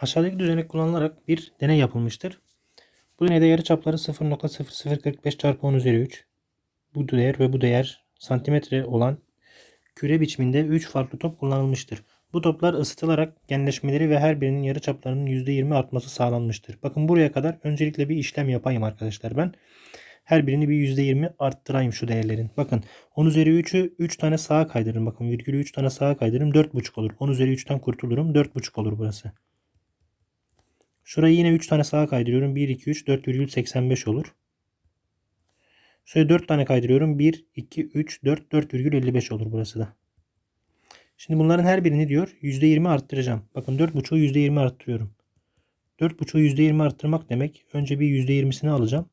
Aşağıdaki düzenek kullanılarak bir deney yapılmıştır. Bu deneyde yarıçapları 0.0045 çarpı 10 üzeri 3. Bu değer ve bu değer santimetre olan küre biçiminde 3 farklı top kullanılmıştır. Bu toplar ısıtılarak genleşmeleri ve her birinin yarıçaplarının %20 artması sağlanmıştır. Bakın buraya kadar öncelikle bir işlem yapayım arkadaşlar ben. Her birini bir %20 arttırayım şu değerlerin. Bakın 10 üzeri 3'ü 3 tane sağa kaydırırım. Bakın virgülü 3 tane sağa kaydırırım. 4,5 olur. 10 üzeri 3'ten kurtulurum. 4,5 olur burası. Şurayı yine 3 tane sağa kaydırıyorum. 1, 2, 3, 4,85 olur. Şöyle 4 tane kaydırıyorum. 1, 2, 3, 4, 4,55 olur burası da. Şimdi bunların her birini diyor %20 arttıracağım. Bakın 4,5'u %20 arttırıyorum. 4,5'u %20 arttırmak demek. Önce bir %20'sini alacağım.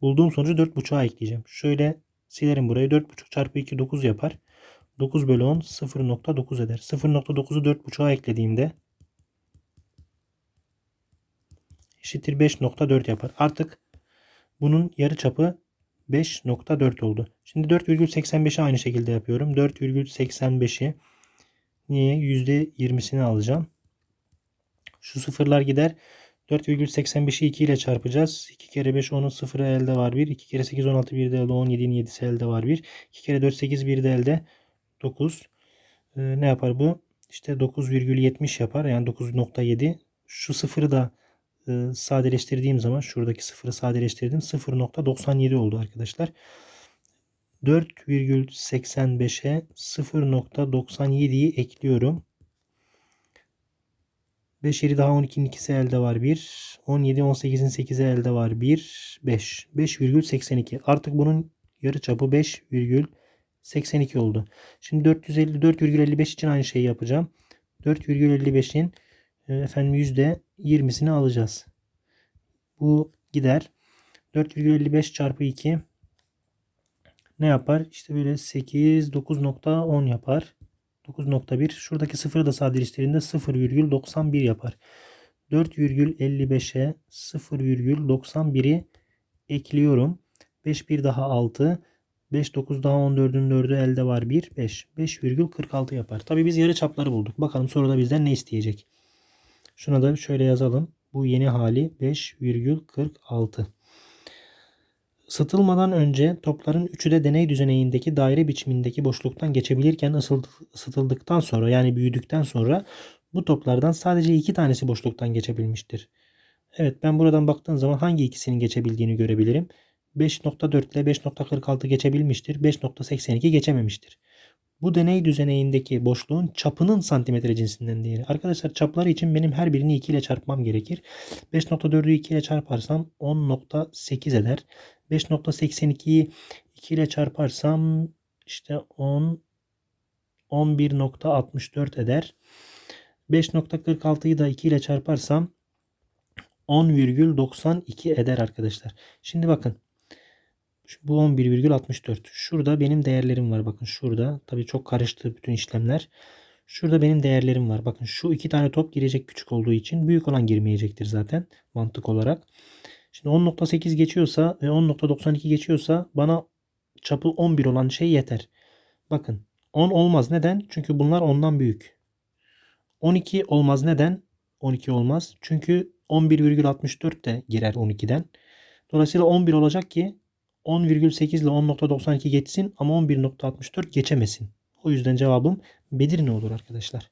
Bulduğum sonucu 4,5'a ekleyeceğim. Şöyle silerim burayı. 4,5 çarpı 2 9 yapar. 9 bölü 10 0,9 eder. 0,9'u 4,5'a eklediğimde eşittir 5.4 yapar. Artık bunun yarı çapı 5.4 oldu. Şimdi 4,85'i aynı şekilde yapıyorum. 4,85'i niye %20'sini alacağım. Şu sıfırlar gider. 4,85'i 2 ile çarpacağız. 2 kere 5 10'un sıfırı elde var 1. 2 kere 8 16 1 de elde 17'nin 7'si elde var 1. 2 kere 4 8 1 de elde 9. Ee, ne yapar bu? İşte 9,70 yapar. Yani 9.7. Şu sıfırı da e, sadeleştirdiğim zaman şuradaki sıfırı sadeleştirdim. 0.97 oldu arkadaşlar. 4,85'e 0.97'yi ekliyorum. 5 yeri daha 12'nin ikisi elde var 1. 17 18'in 8'i elde var 1. 5. 5,82. Artık bunun yarı çapı 5,82 oldu. Şimdi 454,55 için aynı şeyi yapacağım. 4,55'in e, efendim %20'sini alacağız. Bu gider. 4,55 çarpı 2 ne yapar? İşte böyle 8 9.10 yapar. 9.1 şuradaki sıfırı da sadeleştirdiğinde 0,91 yapar. 4,55'e 0,91'i ekliyorum. 5 bir daha 6. 5 9 daha 14'ün 4'ü elde var 1 5. 5,46 yapar. Tabi biz yarı çapları bulduk. Bakalım soruda bizden ne isteyecek. Şuna da şöyle yazalım. Bu yeni hali 5,46. Isıtılmadan önce topların üçü de deney düzeneğindeki daire biçimindeki boşluktan geçebilirken ısıtıldıktan sonra yani büyüdükten sonra bu toplardan sadece iki tanesi boşluktan geçebilmiştir. Evet ben buradan baktığım zaman hangi ikisinin geçebildiğini görebilirim. 5.4 ile 5.46 geçebilmiştir. 5.82 geçememiştir. Bu deney düzeneğindeki boşluğun çapının santimetre cinsinden değeri. Arkadaşlar çapları için benim her birini 2 ile çarpmam gerekir. 5.4'ü 2 ile çarparsam 10.8 eder. 5.82'yi 2 ile çarparsam işte 10 11.64 eder. 5.46'yı da 2 ile çarparsam 10,92 eder arkadaşlar. Şimdi bakın. Bu 11,64. Şurada benim değerlerim var. Bakın şurada. Tabii çok karıştı bütün işlemler. Şurada benim değerlerim var. Bakın şu iki tane top girecek küçük olduğu için büyük olan girmeyecektir zaten mantık olarak. Şimdi 10.8 geçiyorsa ve 10.92 geçiyorsa bana çapı 11 olan şey yeter. Bakın 10 olmaz. Neden? Çünkü bunlar ondan büyük. 12 olmaz. Neden? 12 olmaz. Çünkü 11,64 de girer 12'den. Dolayısıyla 11 olacak ki 10,8 ile 10.92 geçsin ama 11.64 geçemesin. O yüzden cevabım Bedirne olur arkadaşlar.